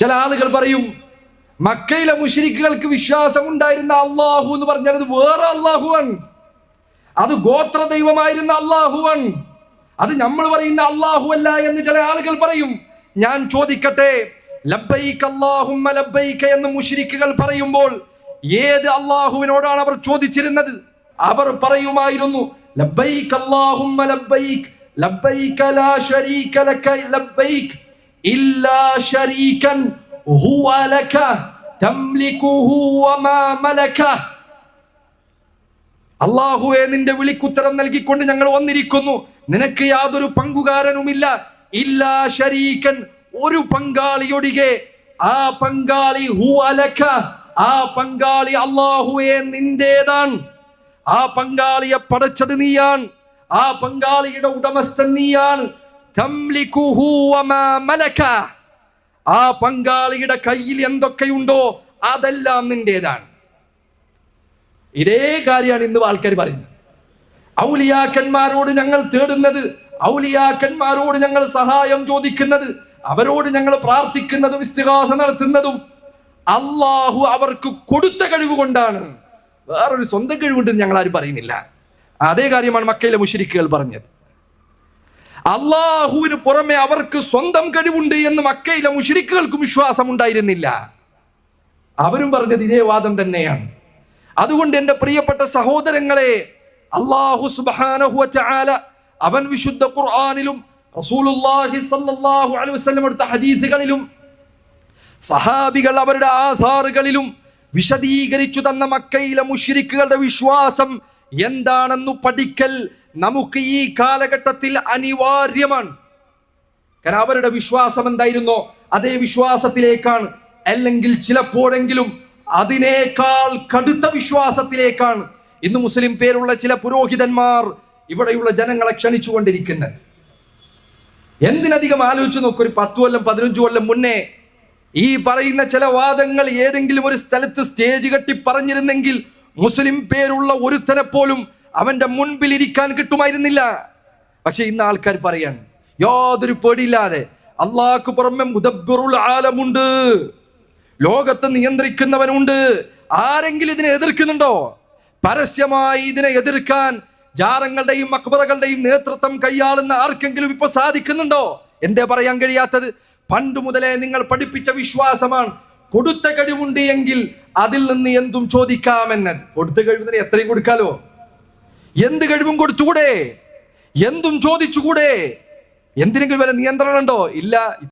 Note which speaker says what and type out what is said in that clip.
Speaker 1: ചില ആളുകൾ പറയും മക്കയിലെ മുഷരിക്കുകൾക്ക് വിശ്വാസം ഉണ്ടായിരുന്ന അള്ളാഹു എന്ന് പറഞ്ഞാൽ അത് വേറെ അള്ളാഹുവാണ്. അത് ഗോത്ര ദൈവമായിരുന്ന അള്ളാഹുവാണ്. അത് നമ്മൾ പറയുന്ന അള്ളാഹു അല്ല എന്ന് ചില ആളുകൾ പറയും. ഞാൻ ചോദിക്കട്ടെ ലബ്ബൈക്ക് ലബ്ബൈക്ക് എന്ന് മുശ്രിക്കുകൾ പറയുമ്പോൾ ഏത് അള്ളാഹുവിനോടാണ് അവർ ചോദിച്ചിരുന്നത്? അവർ പറയുമായിരുന്നു ലബ്ബൈക്ക് അല്ലാഹുമ്മ ലബ്ബൈക്ക് ലബ്ബൈക ലാ ലബ്ബൈക്ക് ഇല്ലാ ശരീകൻ ഹുവ ലക തംലികുഹു വമാ മലക അള്ളാഹുവെ നിന്റെ വിളിക്കുത്തരം നൽകിക്കൊണ്ട് ഞങ്ങൾ വന്നിരിക്കുന്നു. നിനക്ക് യാതൊരു പങ്കുകാരനുമില്ല. ഇല്ലാ ശരീക്കൻ ഒരു പങ്കാളിയൊടികെ. ആ പങ്കാളി ഹു അലക്ക ആ പങ്കാളി അള്ളാഹുവെ നിന്റേതാണ്. ആ പങ്കാളിയെ പടച്ചത് നീയാണ്. ആ പങ്കാളിയുടെ ഉടമസ്ഥൻ നീയാണ്. ആ പങ്കാളിയുടെ കയ്യിൽ എന്തൊക്കെയുണ്ടോ അതെല്ലാം നിന്റേതാണ്. ഇതേ കാര്യമാണ് ഇന്ന് ആൾക്കാർ പറയുന്നത്. ഔലിയാക്കന്മാരോട് ഞങ്ങൾ തേടുന്നത് ഔലിയാക്കന്മാരോട് ഞങ്ങൾ സഹായം ചോദിക്കുന്നത് അവരോട് ഞങ്ങൾ പ്രാർത്ഥിക്കുന്നതും ഇസ്തിഹാസ നടത്തുന്നതും അള്ളാഹു അവർക്ക് കൊടുത്ത കഴിവ് കൊണ്ടാണ്. വേറൊരു സ്വന്തം കഴിവുണ്ടെന്ന് ഞങ്ങൾ ആരും പറയുന്നില്ല. അതേ കാര്യമാണ് മക്കയിലെ മുഷരിക്കുകൾ പറഞ്ഞത്. അള്ളാഹുവിന് പുറമെ അവർക്ക് സ്വന്തം കഴിവുണ്ട് എന്ന് മക്കയിലെ മുഷിരിക്കുകൾക്കും വിശ്വാസം ഉണ്ടായിരുന്നില്ല അവരും പറഞ്ഞത് ഇതേ വാദം തന്നെയാണ്. അതുകൊണ്ട് എന്റെ പ്രിയപ്പെട്ട സഹോദരങ്ങളെ അള്ളാഹു സുബ്ഹാനഹു വതആല അവൻ വിശുദ്ധ ഖുർആനിലും റസൂലുള്ളാഹി സ്വല്ലല്ലാഹു അലൈഹി വസല്ലം എടുത്ത ഹദീസുകളിലും സഹാബികൾ അവരുടെ ആധാറുകളിലും വിശദീകരിച്ചു തന്ന മക്കയിലെ മുശ്രിക്കുകളുടെ വിശ്വാസം എന്താണെന്നു പഠിക്കൽ നമുക്ക് ഈ കാലഘട്ടത്തിൽ അനിവാര്യമാണ്. കാരണം അവരുടെ വിശ്വാസം എന്തായിരുന്നോ? അതേ വിശ്വാസത്തിലേക്കാണ്. അല്ലെങ്കിൽ ചിലപ്പോഴെങ്കിലും അതിനേക്കാൾ കടുത്ത വിശ്വാസത്തിലേക്കാണ്. ഇന്ന് മുസ്ലിം പേരുള്ള ചില പുരോഹിതന്മാർ ഇവിടെയുള്ള ജനങ്ങളെ ക്ഷണിച്ചുകൊണ്ടിരിക്കുന്നത്. എന്തിനധികം ആലോചിച്ച് നോക്കും ഒരു പത്ത് കൊല്ലം പതിനഞ്ചു കൊല്ലം മുന്നേ ഈ പറയുന്ന ചില വാദങ്ങൾ ഏതെങ്കിലും ഒരു സ്ഥലത്ത് സ്റ്റേജ് കെട്ടി പറഞ്ഞിരുന്നെങ്കിൽ മുസ്ലിം പേരുള്ള ഒരുത്തനെ പോലും അവന്റെ മുൻപിൽ ഇരിക്കാൻ കിട്ടുമായിരുന്നില്ല. പക്ഷെ ഇന്ന് ആൾക്കാർ പറയാണ് യാതൊരു പേടിയില്ലാതെ അള്ളാഹ്ക്ക് പുറമെ മുദബ്ബിറുൽ ആലമുണ്ട്. ലോകത്തെ നിയന്ത്രിക്കുന്നവനുണ്ട്. ആരെങ്കിലും ഇതിനെ എതിർക്കുന്നുണ്ടോ? പരസ്യമായി ഇതിനെ എതിർക്കാൻ ജാറങ്ങളുടെയും അക്ബറകളുടെയും നേതൃത്വം കൈയാളുന്ന ആർക്കെങ്കിലും ഇപ്പൊ സാധിക്കുന്നുണ്ടോ? എന്തേ പറയാൻ കഴിയാത്തത്? പണ്ട് മുതലേ നിങ്ങൾ പഠിപ്പിച്ച വിശ്വാസമാണ്. കൊടുത്ത കഴിവുണ്ട് എങ്കിൽ അതിൽ നിന്ന് എന്തും ചോദിക്കാമെന്ന്. കൊടുത്ത കഴിവ് എത്രയും കൊടുക്കാലോ? എന്ത് കഴിവും കൊടുത്തുകൂടെ? എന്തും ചോദിച്ചുകൂടെ? എന്തിനെങ്കിലും വല്ല നിയന്ത്രണം ഉണ്ടോ ഇല്ല